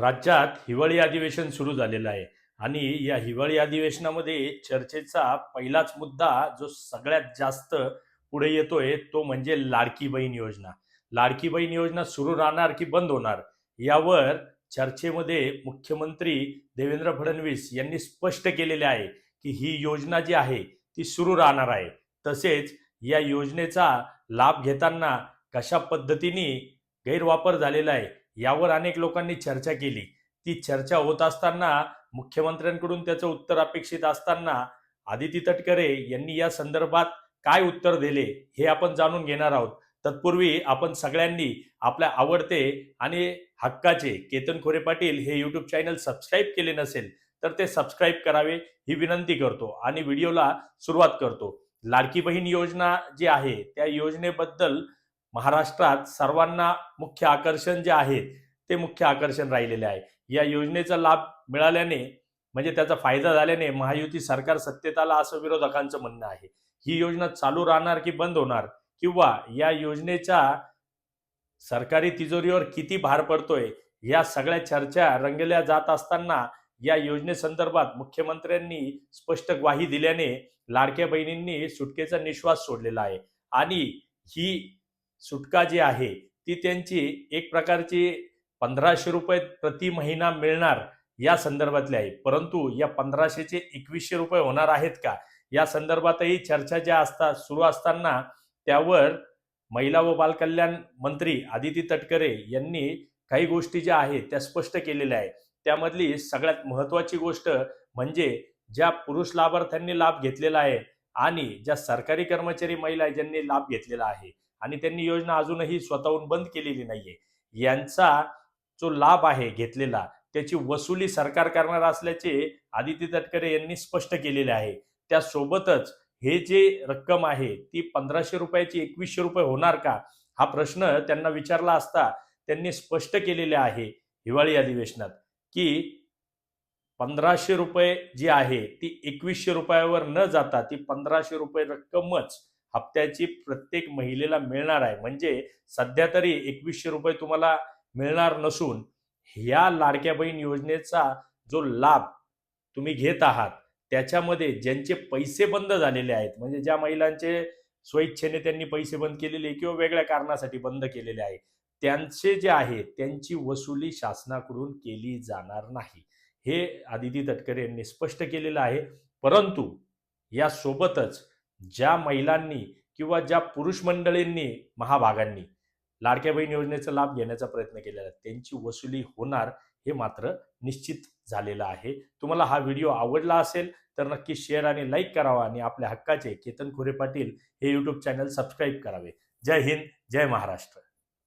राज्यात हिवाळी अधिवेशन सुरू झालेलं आहे. आणि या हिवाळी अधिवेशनामध्ये चर्चेचा पहिलाच मुद्दा जो सगळ्यात जास्त पुढे येतोय तो म्हणजे लाडकी बहीण योजना. लाडकी बहीण योजना सुरू राहणार की बंद होणार? यावर चर्चेमध्ये मुख्यमंत्री देवेंद्र फडणवीस यांनी स्पष्ट केलेले आहे की ही योजना जी आहे ती सुरू राहणार आहे. तसेच या योजनेचा लाभ घेताना कशा पद्धतीने गैरवापर झालेला आहे यावर अनेक लोकांनी चर्चा केली. ती चर्चा होत असताना मुख्यमंत्र्यांकडून त्याचं उत्तर अपेक्षित असताना आदिती तटकरे यांनी या संदर्भात काय उत्तर दिले हे आपण जाणून घेणार आहोत. तत्पूर्वी आपण सगळ्यांनी आपल्या आवडते आणि हक्काचे केतन खोरे पाटील हे यूट्यूब चॅनल सबस्क्राईब केले नसेल तर ते सबस्क्राईब करावे ही विनंती करतो आणि व्हिडिओला सुरुवात करतो. लाडकी बहीण योजना जी आहे त्या योजनेबद्दल महाराष्ट्रात सर्वांना मुख्य आकर्षण जे आहे ते मुख्य आकर्षण राहिलेले आहे. या योजनेचा लाभ मिळाल्याने म्हणजे त्याचा फायदा झाल्याने महायुती सरकार सत्तेत आला असं विरोधकांचं म्हणणं आहे. ही योजना चालू राहणार की बंद होणार? किंवा या योजनेच्या सरकारी तिजोरीवर किती भार पडतोय? या सगळ्या चर्चा रंगल्या जात असताना या योजनेसंदर्भात मुख्यमंत्र्यांनी स्पष्ट ग्वाही दिल्याने लाडक्या बहिणींनी सुटकेचा निश्वास सोडलेला आहे. आणि ही सुटका जी आहे ती त्यांची एक प्रकारची पंधराशे रुपये प्रति महिना मिळणार या संदर्भातली आहे. परंतु या पंधराशेचे एकवीसशे रुपये होणार आहेत का? या संदर्भातही चर्चा ज्या असतात सुरू असताना त्यावर महिला व बालकल्याण मंत्री आदिती तटकरे यांनी काही गोष्टी ज्या आहेत त्या स्पष्ट केलेल्या आहेत. त्यामधली सगळ्यात महत्त्वाची गोष्ट म्हणजे ज्या पुरुष लाभार्थ्यांनी लाभ घेतलेला आहे आणि ज्या सरकारी कर्मचारी महिला आहे ज्यांनी लाभ घेतलेला आहे आणि त्यांनी योजना अजूनही स्वतःहून बंद केलेली नाहीये. यांचा जो लाभ आहे घेतलेला त्याची वसुली सरकार करणार असल्याचे आदित्य तटकरे यांनी स्पष्ट केलेले आहे. त्यासोबतच हे जे रक्कम आहे ती पंधराशे रुपयाची एकवीसशे रुपये होणार का? हा प्रश्न त्यांना विचारला असता त्यांनी स्पष्ट केलेले आहे हिवाळी अधिवेशनात की पंधराशे रुपये जी आहे ती एकवीसशे रुपयावर न जाता ती पंधराशे रुपये रक्कमच हप्त्याची प्रत्येक महिलेला मिळणार आहे. म्हणजे सध्या तरी एकवीसशे रुपये तुम्हाला मिळणार नसून ह्या लाडक्या बहीण योजनेचा जो लाभ तुम्ही घेत आहात त्याच्यामध्ये ज्यांचे पैसे बंद झालेले आहेत म्हणजे ज्या महिलांचे स्वेच्छेने त्यांनी पैसे बंद केलेले किंवा वेगळ्या कारणासाठी बंद केलेले आहे त्यांचे जे आहे त्यांची वसुली शासनाकडून केली जाणार नाही. हे आदिती तटकरे यांनी स्पष्ट केलेलं आहे. परंतु यासोबतच ज्या महिलांनी किंवा ज्या पुरुष मंडळींनी महाभागांनी लाडक्या बहीण योजनेचा लाभ घेण्याचा प्रयत्न केलेला त्यांची वसुली होणार हे मात्र निश्चित झालेलं आहे. तुम्हाला हा व्हिडिओ आवडला असेल तर नक्की शेअर आणि लाईक करावा आणि आपल्या हक्काचे केतन खोरे पाटील हे यूट्यूब चॅनल सबस्क्राईब करावे. जय हिंद जय महाराष्ट्र.